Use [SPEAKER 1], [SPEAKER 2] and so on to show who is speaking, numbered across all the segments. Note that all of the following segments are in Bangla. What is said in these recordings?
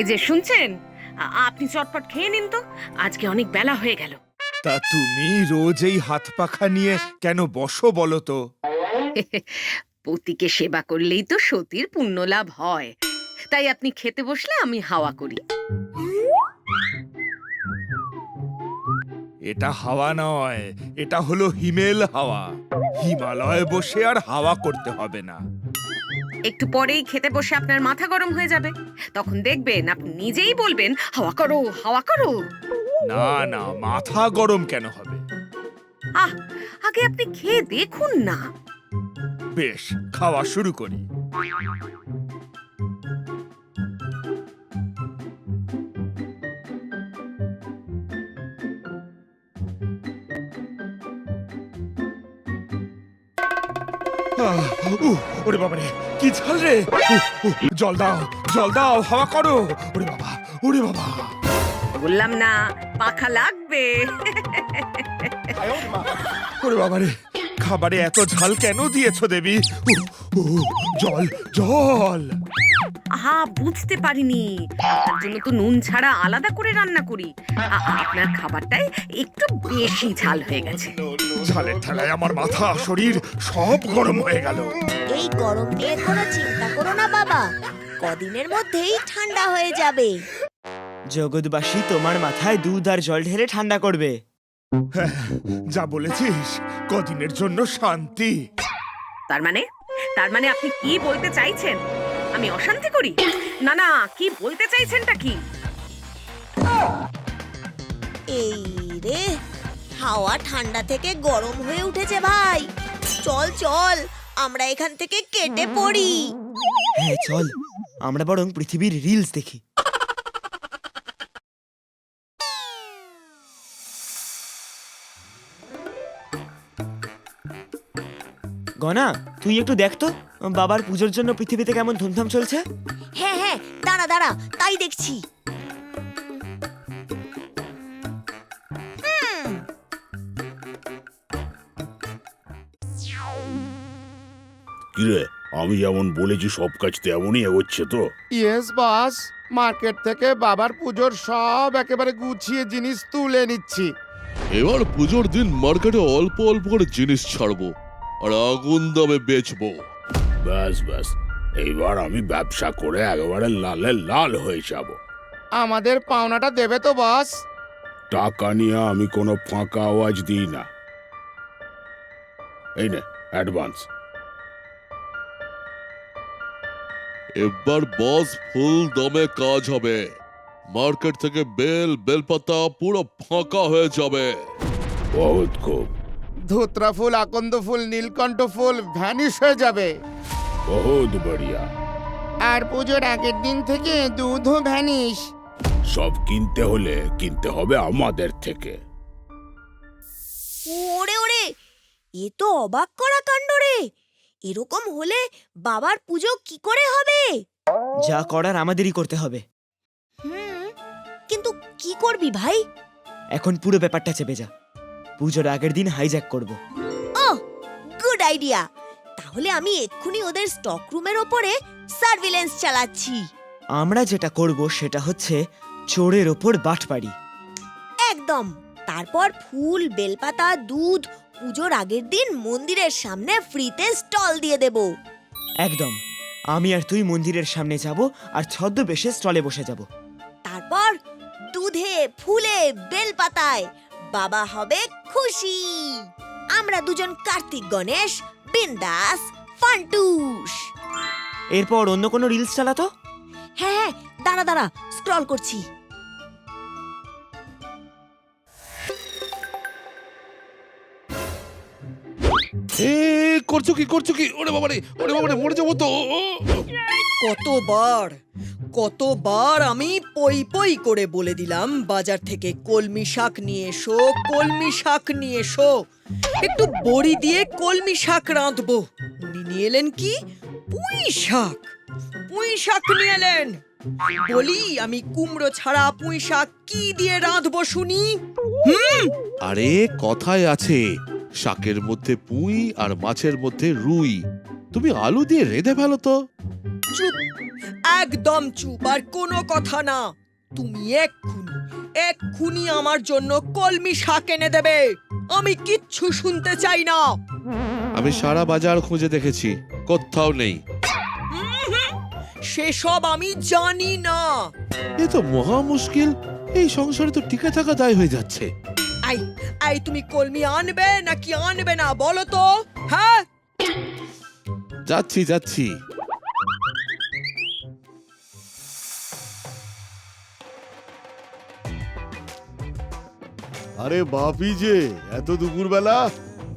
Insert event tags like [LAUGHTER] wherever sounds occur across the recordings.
[SPEAKER 1] এই যে শুনছেন? আপনি চটপট খেয়ে নিন তো। আজকে অনেক বেলা হয়ে গেল।
[SPEAKER 2] তা তুমি রোজ এই হাত পাখা নিয়ে কেন বসো বলো তো? [LAUGHS]
[SPEAKER 1] পতিকে সেবা করলেই তো সতীর পুণ্য লাভ হয়। তাই আপনি খেতে বসলে আমি হাওয়া করি।
[SPEAKER 2] এটা হাওয়া নয় এটা হলো হিমেল হাওয়া। হিমালয়ে বসে আর হাওয়া করতে হবে না।
[SPEAKER 1] একটু পরেই খেতে বসে আপনার মাথা গরম হয়ে যাবে। তখন দেখবেন আপনি নিজেই বলবেন হাওয়া করো হাওয়া করো।
[SPEAKER 2] না না মাথা গরম কেন হবে?
[SPEAKER 1] আহ আগে আপনি খেয়ে দেখুন না।
[SPEAKER 2] বেশ খাওয়া শুরু করি। ওরে বাবারে কি ঝাল রে। জল দাও জল দাও হাওয়া করো। ওরে বাবা ওরে বাবা।
[SPEAKER 1] বললাম না পাখা লাগবে।
[SPEAKER 2] ওরে বাবারে খাবারে এত ঝাল কেন দিয়েছ দেবী? জল জল।
[SPEAKER 1] আহা বুঝতে পারিনি। আপনার জন্য তো নুন ছাড়া আলাদা করে রান্না করি। আপনার খাবারটাই একটু বেশি ঝাল হয়ে গেছে।
[SPEAKER 2] ঝালের ঠেলায় আমার মাথা শরীর সব গরম হয়ে গেল।
[SPEAKER 3] এই গরম নিয়ে কোনো চিন্তা করো না বাবা। কদিনের মধ্যেই ঠান্ডা হয়ে যাবে।
[SPEAKER 4] জগৎবাসী তোমার মাথায় দুধ আর জল ঢেলে ঠান্ডা করবে।
[SPEAKER 2] হ্যাঁ, যা বলেছিস কদিনের জন্য শান্তি।
[SPEAKER 1] তার মানে? তার মানে আপনি কি বলতে চাইছেন? আমি অশান্তি করি? না না কি বলতে চাইছেনটা কি?
[SPEAKER 3] এই রে হাওয়া ঠান্ডা থেকে গরম হয়ে উঠেছে ভাই। চল চল আমরা এখান থেকে কেটে পড়ি।
[SPEAKER 4] হ্যাঁ চল আমরা বরং পৃথিবীর রিলস দেখি। গনা তুই একটু দেখ তো বাবার পুজোর জন্য পৃথিবীতে কেমন ধুমধাম চলছে?
[SPEAKER 3] হ্যাঁ হ্যাঁ দাঁড়া দাঁড়া তাই দেখছি।
[SPEAKER 5] কিরে আমি যেমন বলেছি সব কাজ তেমনই এগোচ্ছে তো।
[SPEAKER 6] ইয়েস বাস মার্কেট থেকে বাবার পুজোর সব একেবারে গুছিয়ে জিনিস তুলে নিচ্ছি।
[SPEAKER 7] এবার পুজোর দিন মার্কেটে অল্প অল্প করে জিনিস ছাড়বো। আর আগুন দামে বেচবো।
[SPEAKER 5] ব্যাস ব্যাস। এইবার আমি ব্যবসা করে একেবারে লালে লাল হয়ে যাব।
[SPEAKER 6] আমাদের পাওনাটা দেবে তো বস।
[SPEAKER 5] টাকা নিয়ে আমি কোনো ফাঁকা আওয়াজ দিই না। এই নে অ্যাডভান্স
[SPEAKER 7] এবার বস ফুল দমে কাজ হবে। মার্কেট থেকে বেল বেলপাতা পুরো ফাঁকা হয়ে যাবে।
[SPEAKER 5] বহুত খুব।
[SPEAKER 6] ধুত্রা ফুল আকন্দ ফুল নীলকণ্ঠ ফুল ভ্যানিশ হয়ে যাবে।
[SPEAKER 5] বহুত বড়িয়া।
[SPEAKER 6] আর পুজোর আগের দিন থেকে দুধও ভ্যানিশ
[SPEAKER 5] সব কিনতে হলে কিনতে হবে আমাদের থেকে।
[SPEAKER 3] ওরে ওরে এ তো অবাক করা কাণ্ড রে। এরকম হলে বাবার পুজো কি করে হবে?
[SPEAKER 4] যা করার আমাদেরই করতে হবে।
[SPEAKER 3] হুম কিন্তু কি করবি ভাই?
[SPEAKER 4] এখন পুরো ব্যাপারটা চেপে যা। পুজোর আগের দিন হাইজ্যাক করব।
[SPEAKER 3] ও গুড আইডিয়া তাহলে আমি এক্ষুনি ওদের স্টক রুমের ওপরে সার্ভিলেন্স চালাচ্ছি।
[SPEAKER 4] আমরা যেটা করব সেটা হচ্ছে চোরের ওপর বাটপাড়ি।
[SPEAKER 3] একদম। তারপর ফুল বেলপাতা দুধ পুজোর আগের দিন মন্দিরের সামনে ফ্রিতে স্টল দিয়ে দেব।
[SPEAKER 4] একদম। আমি আর তুই মন্দিরের সামনে যাব আর ছদ্মবেশে স্টলে বসে যাব।
[SPEAKER 3] তারপর দুধে ফুলে বেলপাতায় বাবা হবে খুশি। আমরা দুজন কার্তিক গণেশ বিন্দাস ফান্টুস।
[SPEAKER 4] এরপর অন্য কোনো রিলস চালাতো?
[SPEAKER 3] হ্যাঁ হ্যাঁ দাঁড়া দাঁড়া স্ক্রল করছি।
[SPEAKER 7] এ করছ কি করছ কি? ওরে বাবারে ওরে বাবারে মরে যাব তো। ও।
[SPEAKER 8] কতবার কতবার আমি পই পই করে বলে দিলাম, বাজার থেকে কলমি শাক নিয়ে এসো, কলমি শাক নিয়ে এসো। একটু বড়ি দিয়ে কলমি শাক রাঁধবো। উনি নিয়ে এলেন কি? পুঁই শাক। পুঁই শাক নিয়ে এলেন। বলি, আমি কুমড়ো ছাড়া পুঁই শাক কি দিয়ে রাঁধবো শুনি?
[SPEAKER 7] আরে কথায় আছে, শাকের মধ্যে পুঁই আর মাছের মধ্যে রুই। তুমি আলু দিয়ে রেঁধে ফেলো তো।
[SPEAKER 8] চুপ একদম চুপ আর কোনো কথা না। তুমি এক্ষুনি এক্ষুনি আমার জন্য কলমি শাক এনে দেবে। আমি কিচ্ছু শুনতে চাই না।
[SPEAKER 7] আমি সারা বাজার খুঁজে দেখেছি কোথাও নেই।
[SPEAKER 8] সেসব আমি জানি না।
[SPEAKER 7] এ তো মহা মুশকিল এই সংসারে তো টিকে থাকা দায় হয়ে যাচ্ছে।
[SPEAKER 8] আই আই তুমি কলমি আনবে নাকি আনবে না বলো তো। হ্যাঁ?
[SPEAKER 7] যাচ্ছি যাচ্ছি।
[SPEAKER 9] আরে বাপি যে এত দুপুরবেলা?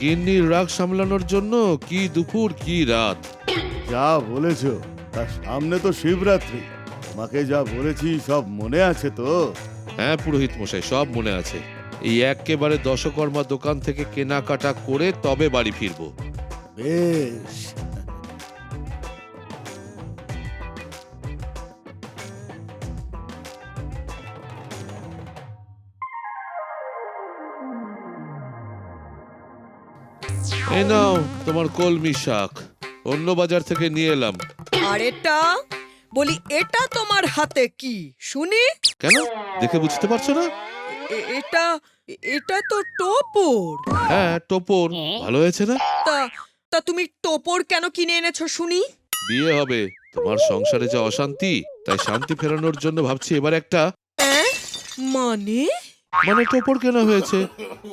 [SPEAKER 7] গিন্নির রাগ সামলানোর জন্য কি দুপুর কি রাত।
[SPEAKER 9] যা বলেছ তার সামনে তো শিবরাত্রি। তোমাকে যা বলেছি সব মনে আছে তো?
[SPEAKER 7] হ্যাঁ পুরোহিত মশাই সব মনে আছে। এই একেবারে দশকর্মা দোকান থেকে কেনাকাটা করে তবে বাড়ি ফিরবো।
[SPEAKER 9] বেশ
[SPEAKER 7] এই নাও তোমার কলমি শাক। অন্য বাজার থেকে নিয়ে এলাম।
[SPEAKER 8] আর এটা? বলি এটা তোমার হাতে কি? শুনি।
[SPEAKER 7] কেন? দেখে বুঝতে পারছ না?
[SPEAKER 8] এ- এটা এটা তো টোপর।
[SPEAKER 7] হ্যাঁ টোপর। ভালো হয়েছে না?
[SPEAKER 8] তা তা তুমি টোপর কেন কিনে এনেছো শুনি।
[SPEAKER 7] বিয়ে হবে। তোমার সংসারে যা অশান্তি তাই শান্তি ফেরানোর জন্য ভাবছি এবার একটা
[SPEAKER 8] অ্যাঁ? মানে?
[SPEAKER 7] মানে টোপর কেনা হয়েছে?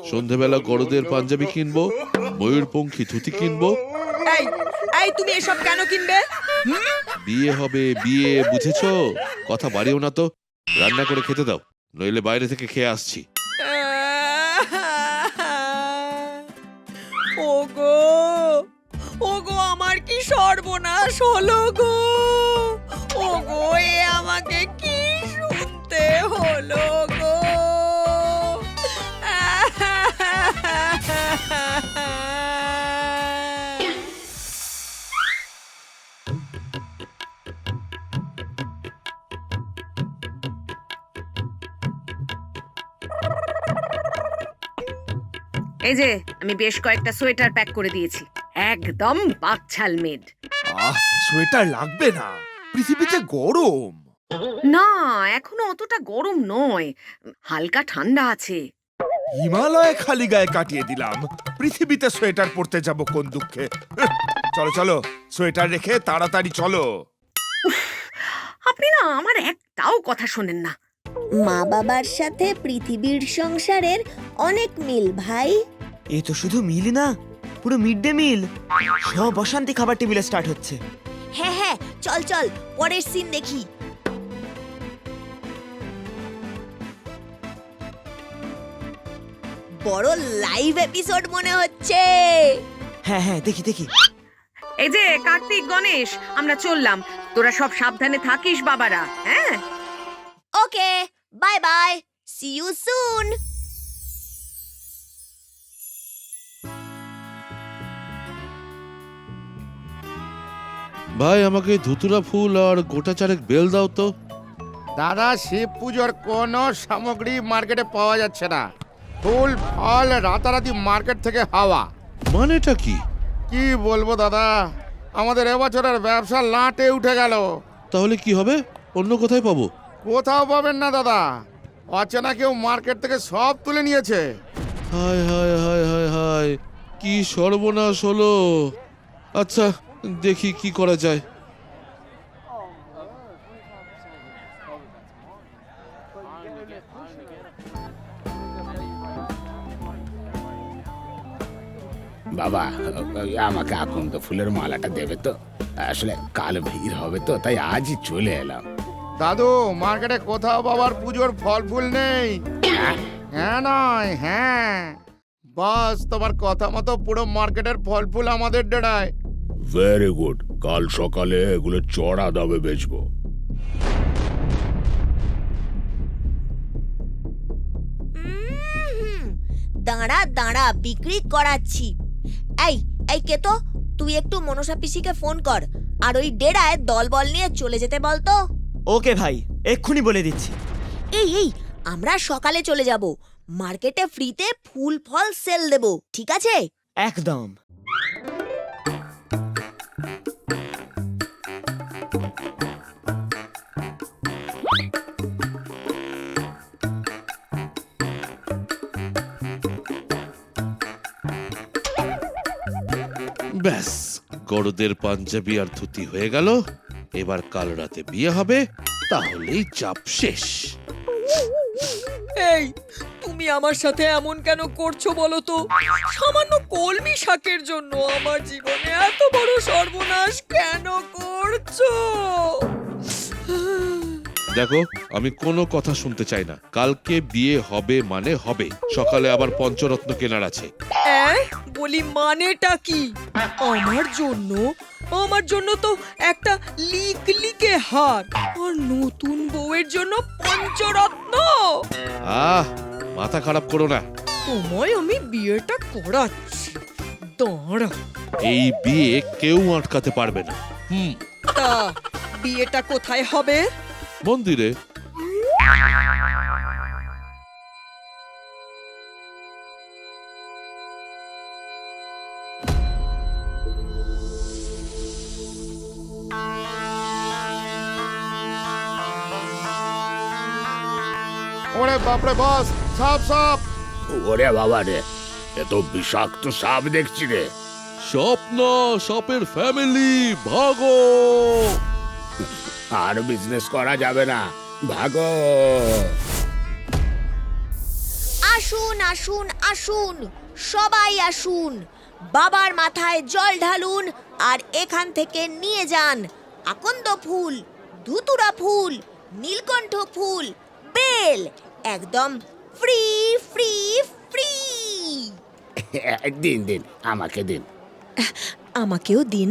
[SPEAKER 7] সন্ধেবেলা গরদের পাঞ্জাবি কিনবো ময়ূর ময়ূরপঙ্খী ধুতি কিনবো।
[SPEAKER 8] এই এই তুমি এসব কেন কিনবে?
[SPEAKER 7] বিয়ে হবে বিয়ে বুঝেছ? কথা বাড়িও না তো। রান্না করে খেতে দাও নইলে বাইরে থেকে খেয়ে আসছি।
[SPEAKER 8] ওগো ওগো আমার কি সর্বনাশ হলো গো? ওগো এ আমাকে কি শুনতে হলো
[SPEAKER 1] এই যে আমি বেশ কয়েকটা সোয়েটার প্যাক করে দিয়েছি। একদম বাকছাল মেড।
[SPEAKER 2] আহ সোয়েটার লাগবে না। পৃথিবীতে গরম।
[SPEAKER 1] না এখনও অতটা গরম নয়। হালকা ঠান্ডা আছে।
[SPEAKER 2] হিমালয়ে খালি গায়ে কাটিয়ে দিলাম। পৃথিবীতে সোয়েটার পরতে যাব কোন দুঃখে? চলো চলো সোয়েটার রেখে তাড়াতাড়ি চলো।
[SPEAKER 1] আপনি না আমার একটাও কথা শোনেন না।
[SPEAKER 3] মা বাবার সাথে পৃথিবীর সংসারের অনেক মিল ভাই।
[SPEAKER 4] এ তো শুধু মিল না পুরো মিড ডে মিল। সব অশান্তি খাবার টেবিলে স্টার্ট হচ্ছে।
[SPEAKER 3] হ্যাঁ হ্যাঁ চল চল পরের সিন দেখি। বড় লাইভ এপিসোড মনে হচ্ছে।
[SPEAKER 4] হ্যাঁ হ্যাঁ দেখি দেখি।
[SPEAKER 1] এই যে কার্তিক গণেশ আমরা চললাম। তোরা সব সাবধানে থাকিস বাবারা হ্যাঁ?
[SPEAKER 3] Okay bye bye see you soon
[SPEAKER 7] ভাই আমাকে ধুতুরা ফুল আর গোটা চারেক বেল দাও তো।
[SPEAKER 6] দাদা শিব পুজোর কোনো সামগ্রী মার্কেটে পাওয়া যাচ্ছে না। ফুল ফল রাতারাতি মার্কেট থেকে হাওয়া।
[SPEAKER 7] মানেটা কি?
[SPEAKER 6] কি বলব দাদা আমাদের এবছরের ব্যবসা লাটে উঠে গেল।
[SPEAKER 7] তাহলে কি হবে? অন্য কোথায় পাবো?
[SPEAKER 6] কোথাও পাবেন না দাদা। অচেনা কেউ মার্কেট থেকে সব তুলে নিয়েছে।
[SPEAKER 7] হায় হায় হায় হায় হায় কি সর্বনাশ হলো। আচ্ছা দেখি কি করা যায়।
[SPEAKER 5] বাবা ওই আমাকে আকন্দ ফুলের মালাটা দেবে তো। আসলে কাল ভিড় হবে তো তাই আজই চলে এলাম।
[SPEAKER 6] দাদু মার্কেটে কোথাও বাবার পুজোর ফল ফুল নেই। হ্যাঁ নয় হ্যাঁ। বাস তোমার কথা মতো পুরো মার্কেটের ফল ফুল আমাদের ডেড়ায়
[SPEAKER 5] ভেরি গুড কাল সকালে এগুলো চড়া দামে বেচবো।
[SPEAKER 3] দাঁড়া দাঁড়া বিক্রি করাচ্ছি। এই এই কে তো তুই একটু মনসা পিসিকে ফোন কর আর ওই ডেরায় দলবল নিয়ে চলে যেতে বল তো
[SPEAKER 4] ওকে ভাই এক্ষুনি বলে দিচ্ছি।
[SPEAKER 3] এই এই আমরা সকালে চলে যাব। মার্কেটে ফ্রিতে ফুল ফল সেল দেব ঠিক আছে?
[SPEAKER 4] একদম।
[SPEAKER 7] ব্যাস, গরদের পাঞ্জাবি আর ধুতি হয়ে গেল। এবার কাল রাতে বিয়ে হবে, তাহলেই চাপ শেষ।
[SPEAKER 8] এই, তুমি আমার সাথে এমন কেন করছ বলো তো? সামান্য কলমি শাকের জন্য আমার জীবনে এত বড় সর্বনাশ কেন করছ?
[SPEAKER 7] দেখো আমি কোনো কথা শুনতে চাই না। কালকে বিয়ে হবে মানে হবে। সকালে আবার পঞ্চরত্ন কেনার আছে।
[SPEAKER 8] অ্যাঁ? বলি মানেটা কি? আমার জন্য? আমার জন্য তো একটা লিক লিকে হার। আর নতুন বউয়ের জন্য পঞ্চরত্ন?
[SPEAKER 7] আহ মাথা খারাপ করো না।
[SPEAKER 8] তোমায় আমি বিয়েটা করাচ্ছি। দাঁড়া
[SPEAKER 7] এই বিয়ে কেউ আটকাতে পারবে না। হুম।
[SPEAKER 8] তা বিয়েটা কোথায় হবে?
[SPEAKER 7] মন্দিরে।
[SPEAKER 6] ওরে বাপরে বস সাপ সাপ।
[SPEAKER 5] ওরে বাবা রে এ তো বিষাক্ত সাপ দেখছি রে।
[SPEAKER 7] স্বপ্ন সাপের ফ্যামিলি ভাগো।
[SPEAKER 5] আর বিজনেস করা যাবে না। ভাগো।
[SPEAKER 3] আসুন আসুন আসুন। সবাই আসুন। বাবার মাথায় জল ঢালুন আর এখান থেকে নিয়ে যান। আকন্দ ফুল ধুতুরা ফুল নীলকণ্ঠ ফুল বেল একদম ফ্রি ফ্রি ফ্রি
[SPEAKER 5] দিন দিন আমাকে দিন।
[SPEAKER 3] আমাকেও দিন।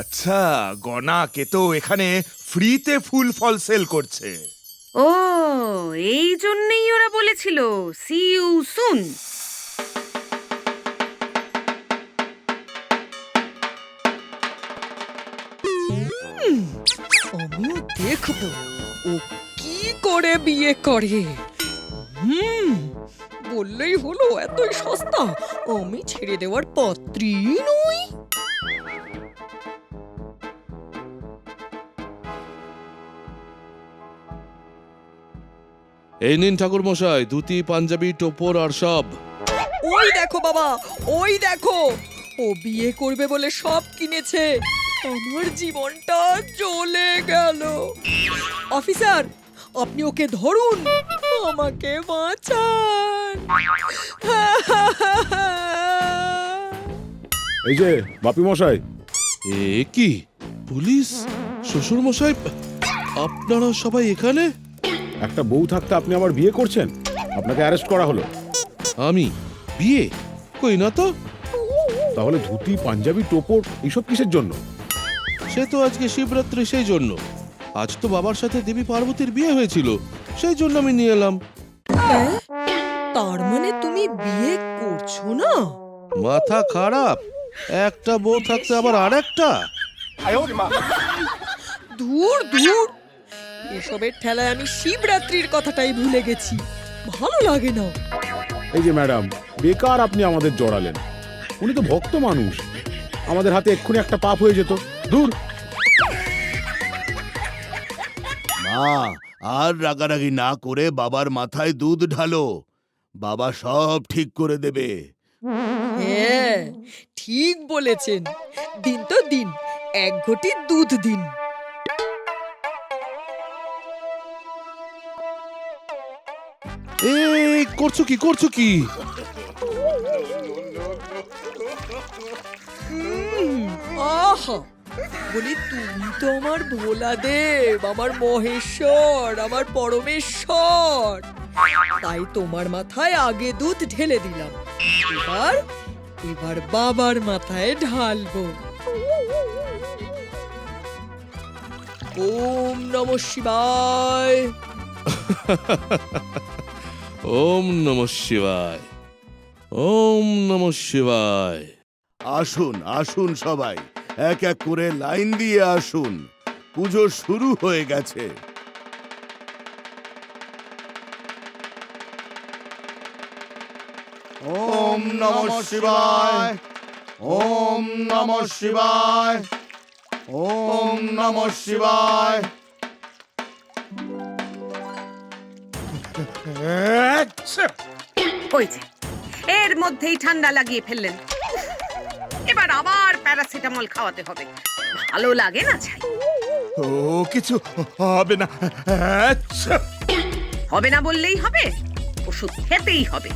[SPEAKER 2] আচ্ছা গনা কে তো এখানে ফ্রিতে ফুল ফল সেল করছে।
[SPEAKER 1] ও এই জন্যই ওরা বলেছিল। সি ইউ সুন
[SPEAKER 8] আমিও দেখব। ও কি করে বিয়ে করে? হুম বললেই হলো এতই সস্তা। আমি ছেড়ে দেওয়ার পাত্রী নই।
[SPEAKER 7] এই নিন ঠাকুর মশাই ধুতি পাঞ্জাবি টোপর আর সব।
[SPEAKER 8] ওই দেখো বাবা ওই দেখো। ও বিয়ে করবে বলে সব কিনেছে। আমার জীবনটা চলে গেল। অফিসার আপনি ওকে ধরুন। আমাকে বাঁচান।
[SPEAKER 9] এই যে বাপি মশাই
[SPEAKER 7] এ কি পুলিশ? শ্বশুর মশাই আপনারা সবাই এখানে?
[SPEAKER 9] একটা বউ থাকতে আপনি আবার বিয়ে করছেন? আপনাকে অ্যারেস্ট করা হলো।
[SPEAKER 7] আমি? বিয়ে? কই না তো?
[SPEAKER 9] তাহলে ধুতি পাঞ্জাবি টোপর এইসব কিসের জন্য?
[SPEAKER 7] সে তো আজকে শিবরাত্রি সেই জন্য। আজ তো বাবার সাথে দেবী পার্বতীর বিয়ে হয়েছিল। সেই জন্য আমি নিয়ে এলাম?
[SPEAKER 8] তার মানে তুমি বিয়ে করছ না?
[SPEAKER 7] মাথা খারাপ। একটা বউ থাকতে আবার আরেকটা?
[SPEAKER 8] দূর দূর। এসবের ঠেলায় আমি শিবরাত্রির কথাটাই ভুলে গেছি। ভালো লাগে না।
[SPEAKER 9] এই যে ম্যাডাম বেকার আপনি আমাদের জড়ালেন। উনি তো ভক্ত মানুষ। আমাদের হাতে এক্ষুনি একটা পাপ হয়ে যেত। দূর।
[SPEAKER 10] মা আর রাগারাগি না করে বাবার মাথায় দুধ ঢালো। বাবা সব ঠিক করে দেবে।
[SPEAKER 8] হ্যাঁ ঠিক বলেছেন। দিন তো দিন এক ঘটি দুধ দিন।
[SPEAKER 7] এই করছ কি করছ কি?
[SPEAKER 8] আহা বলি তুমি তো আমার ভোলা দেব আমার মহেশ্বর আমার পরমেশ্বর। তাই তোমার মাথায় আগে দুধ ঢেলে দিলাম এবার এবার বাবার মাথায় ঢালবো। ওম নম শিবায়। [LAUGHS]
[SPEAKER 7] ওম নম শিবায়। ওম নম শিবায়।
[SPEAKER 10] আসুন আসুন সবাই এক এক করে লাইন দিয়ে আসুন। পুজো শুরু হয়ে গেছে।
[SPEAKER 6] ওম নম শিবায়। ওম নম শিবায়। ওম নম শিবায়।
[SPEAKER 2] আচ্ছা।
[SPEAKER 1] এর মধ্যেই ঠান্ডা লাগিয়ে ফেললেন। এবার আবার প্যারাসিটামল খাওয়াতে হবে। ভালো লাগে না ছাই।
[SPEAKER 2] ও কিছু হবে না। আচ্ছা।
[SPEAKER 1] হবে না বললেই হবে। ওষুধ খেতেই হবে।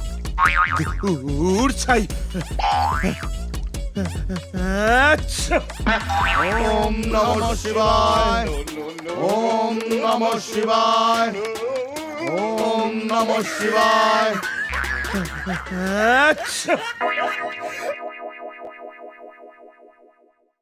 [SPEAKER 2] উর ছাই। আচ্ছা।
[SPEAKER 6] ওম নমঃ শিবায়। ওম নমঃ শিবায়। ওম নমঃ শিবায়
[SPEAKER 2] আচ্ছা।